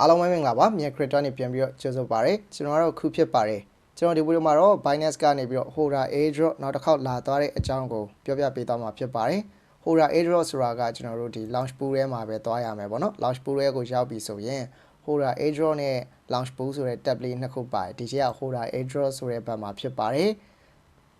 အားလုံးပဲမင်္ဂလာပါမြန် crypto နေပြန်ပြီးတော့ကြိုဆိုပါရစေကျွန်တော်ကတော့ခုဖြစ်ပါတယ်ကျွန်တော်ဒီဗီဒီယိုမှာတော့ Binance ကနေပြီးတော့ Hora Airdrop နောက်တစ်ခေါက်လာသွားတဲ့အကြောင်းကိုပြောပြပေးသွားမှာဖြစ်ပါတယ် Hora Airdrop ဆိုတာကကျွန်တော်တို့ဒီ launch pool ထဲမှာပဲသွားရမယ်ပေါ့နော် launch pool ထဲကိုရောက်ပြီဆိုရင် Hora Airdrop နဲ့ launch pool ဆိုတဲ့ tab လေးနှစ်ခုပါတယ်ဒီချက်က Hora Airdrop ဆိုတဲ့ဘက်မှာဖြစ်ပါတယ်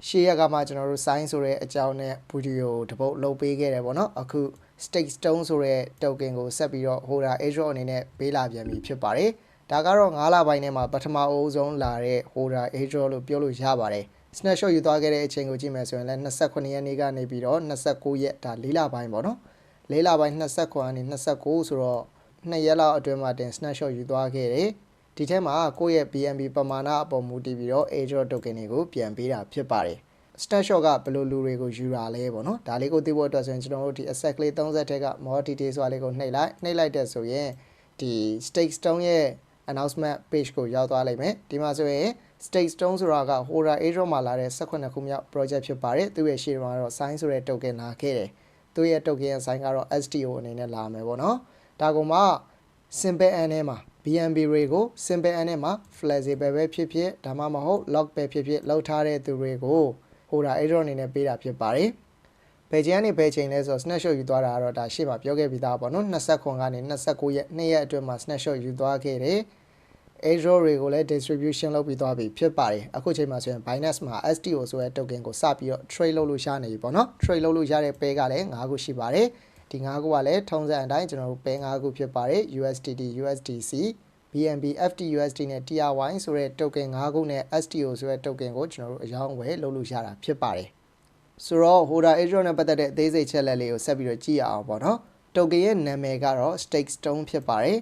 ရှေ့ရက်ကမှကျွန်တော်တို့ sign ဆိုတဲ့အကြောင်းနဲ့ဗီဒီယိုတစ်ပုတ်လုပ်ပေးခဲ့တယ်ပေါ့နော်အခု stake stone ဆိုတဲ့ token ကိုဆက်ပြီးတော့ Hora Airdrop အနေနဲ့ပေးလာပြန်ပြီဖြစ်ပါတယ်ဒါကတော့9လပိုင်းထဲမှာပထမအဦးဆုံးလာတဲ့ Hora Airdrop လို့ပြောလို့ရပါတယ် snapshot ယူသွားခဲ့တဲ့အချိန်ကိုကြည့်မယ်ဆိုရင်လည်း29ရက်နေ့ကနေပြီးတော့29ရက်ဒါ4လပိုင်းပေါ့နော်4လပိုင်း29ကနေ29ဆိုတော့2ရက်လောက်အတွင်းမှာတင် snapshot ယူသွားခဲ့တယ်ဒီထဲမှာကိုယ့်ရဲ့ BNB ပမာဏအပေါ်မူတည်ပြီးတော့ Airdrop token တွေကိုပြန်ပေးတာဖြစ်ပါတယ် snapshot ကဘယ်လိုလူတွေကိုယူတာလဲပေါ့နော်ဒါလေးကိုသိဖို့အတွက်ဆိုရင်ကျွန်တော်တို့ဒီ asset ကလေး30ထက်က more details ဆိုတာလေးကိုနှိပ်လိုက်နှိပ်လိုက်တဲ့ဆိုရင်ဒီ stake stone ရဲ့ announcement page ကိုရောက်သွားလိမ့်မယ်ဒီမှာဆိုရင် stake stone ဆိုတာက Hora Airdrop မှာလာတဲ့18ခုမြောက် project ဖြစ်ပါတယ်သူရဲ့ရှေ့မှာတော့ sign ဆိုတဲ့ token လာခဲ့တယ်သူရဲ့ token ရဲ့ sign ကတော့ STO အနေနဲ့လာမယ်ပေါ့နော်ဒါကမှ simple n ထဲမှာ BNB တွေကို simple n ထဲမှာ flexible ပဲဖြစ်ဖြစ်ဒါမှမဟုတ် lock ပဲဖြစ်ဖြစ်လောက်ထားတဲ့သူတွေကို ဟိုဒါ airdrop အနေနဲ့ပေးတာဖြစ်ပါတယ်ဘယ်ချိန်ကနေဘယ်ချိန်လဲဆိုတော့ snapshot ယူသွားတာကတော့ဒါရှေ့မှာပြောခဲ့ပြီးသားပေါ့နော်20ခွန်ကနေ29ရက်2ရက်အတွင်းမှာ snapshot ယူသွားခဲ့တယ် airdrop တွေကိုလည်း distribution လုပ်ပြီးသွားပြီဖြစ်ပါတယ်အခုချိန်မှာဆိုရင် Binance မှာ STO ဆိုတဲ့ token ကိုစပြီးတော့ trade လုပ်လို့ရနေပြီပေါ့နော် trade လုပ်လို့ရတဲ့ pair ကလည်း9ခုရှိပါတယ်ဒီ9ခုကလည်းထုံးစံအတိုင်းကျွန်တော်တို့ pair 9ခုဖြစ်ပါတယ် USDT USDC BNB FTUSD နဲ့ TRY ဆိုတဲ့ token 5ခုနဲ့ STO ဆိုတဲ့ token ကိုကျွန်တော်တို့အယောင်းဝယ်လုပ်လို့ရတာဖြစ်ပါတယ်ဆိုတော့ Hoda Airdrop နဲ့ပတ်သက်တဲ့အသေးစိတ်ချက်လက်လေးကိုဆက်ပြီးတော့ကြည့်ရအောင်ပေါ့နော် token ရဲ့နာမည်ကတော့ Stake Stone ဖြစ်ပါတယ်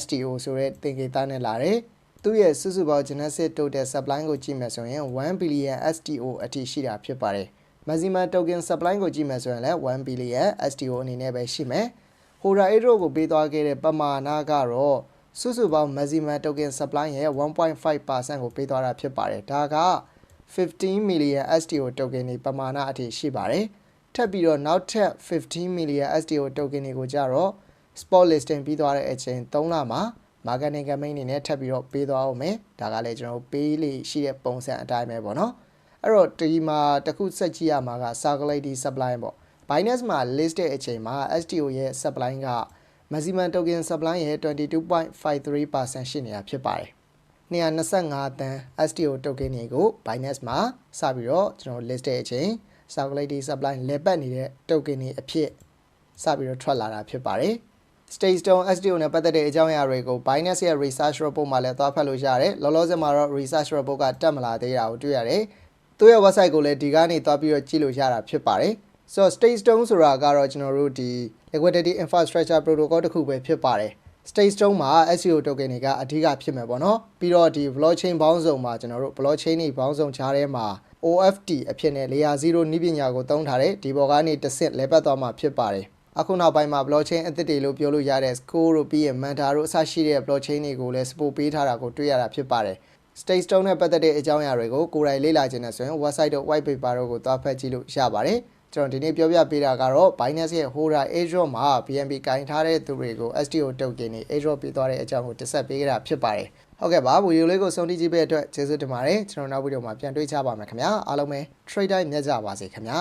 STO ဆိုတဲ့သင်္ကေတနဲ့လာတယ်သူ့ရဲ့စုစုပေါင်း genesis total supply ကိုကြည့်မယ်ဆိုရင်1 billion STO အထိရှိတာဖြစ်ပါတယ် maximum token supply ကိုကြည့်မယ်ဆိုရင်လည်း1 billion STO အနေနဲ့ပဲရှိမယ် Hoda Airdrop ကိုပေးသွားခဲ့တဲ့ပမာဏကတော့ စုစုပေါင်း maximum token supply ရဲ့1.5%ကိုပေးသွားတာဖြစ်ပါတယ်ဒါက15 million STO token တွေပမာဏအထိရှိပါတယ်ထပ်ပြီးတော့နောက်ထပ်15 million STO token တွေကိုကြတော့ spot listing ပြီးသွားတဲ့အချိန်3လမှာ marketing campaign အနေနဲ့ထပ်ပြီးတော့ပေးသွားအောင်မယ်ဒါကလည်းကျွန်တော်ပေးလေရှိတဲ့ပုံစံအတိုင်းပဲပေါ့နော်အဲ့တော့ဒီမှာတစ်ခုစက်ကြည့်ရမှာက circularity supply ပေါ့ Binance မှာ list တဲ့အချိန်မှာ STO ရဲ့ supply က maximum token supply ရဲ့22.53%ရှိနေတာဖြစ်ပါတယ်225တန်း STO token တွေကို Binance မှာစပြီးတော့ကျွန်တော် list တဲ့အချိန် circularity supply လဲပတ်နေတဲ့ token တွေအဖြစ်စပြီးတော့ထွက်လာတာဖြစ်ပါတယ် State Stone STO နဲ့ပတ်သက်တဲ့အကြောင်းအရာတွေကို Binance ရဲ့ research report မှာလည်းသွားဖတ်လို့ရတယ်။လောလောဆယ်မှာတော့ research report ကတက်မလာသေးတာကိုတွေ့ရတယ်။သူ့ရဲ့ website ကိုလည်းဒီကနေသွားပြီးတော့ကြည့်လို့ရတာဖြစ်ပါတယ်။ဆိုတော့ State Stone ဆိုတာကတော့ကျွန်တော်တို့ဒီ liquidity infrastructure protocol တစ်ခုပဲဖြစ်ပါတယ်။ State Stone မှာ SEO token တွေကအဓိကဖြစ်မယ်ပေါ့နော်။ပြီးတော့ဒီ blockchain ဘောင်းစုံမှာကျွန်တော်တို့ blockchain တွေဘောင်းစုံချားထဲမှာ OFT အဖြစ်နဲ့ layer 0နည်းပညာကိုသုံးထားတဲ့ဒီဘော်ကနေတစ်ဆင့်လဲပတ်သွားမှာဖြစ်ပါတယ်။အခုနောက်ပိုင်းမှာ blockchain အသစ်တွေလို့ပြောလို့ရတဲ့ score တို့ပြီးရင် manta တို့အစရှိတဲ့ blockchain တွေကိုလည်း support ပေးထားတာကိုတွေ့ရတာဖြစ်ပါတယ် state stone နဲ့ပတ်သက်တဲ့အကြောင်းအရာတွေကိုကိုယ်တိုင်လေ့လာခြင်းနဲ့ဆိုရင် website တို့ white paper တို့ကိုသွားဖတ်ကြည့်လို့ရပါတယ် ကျွန်တော်ဒီနေ့ပြောပြပေးတာကတော့ Binance ရဲ့ Hora Airdrop မှာ BNB ကင်ထားတဲ့သူတွေကို STO token တွေ Airdrop ပေးသွားတဲ့အကြောင်းကိုတင်ဆက်ပေးခဲ့တာဖြစ်ပါတယ်ဟုတ်ကဲ့ပါဗီဒီယိုလေးကိုဆုံးဖြတ်ကြည့်ပေးတဲ့အတွက်ကျေးဇူးတင်ပါတယ်ကျွန်တော်နောက်ဗီဒီယိုမှာပြန်တွေ့ကြပါမယ်ခင်ဗျာအားလုံးပဲ trade time မြတ်ကြပါစေခင်ဗျာ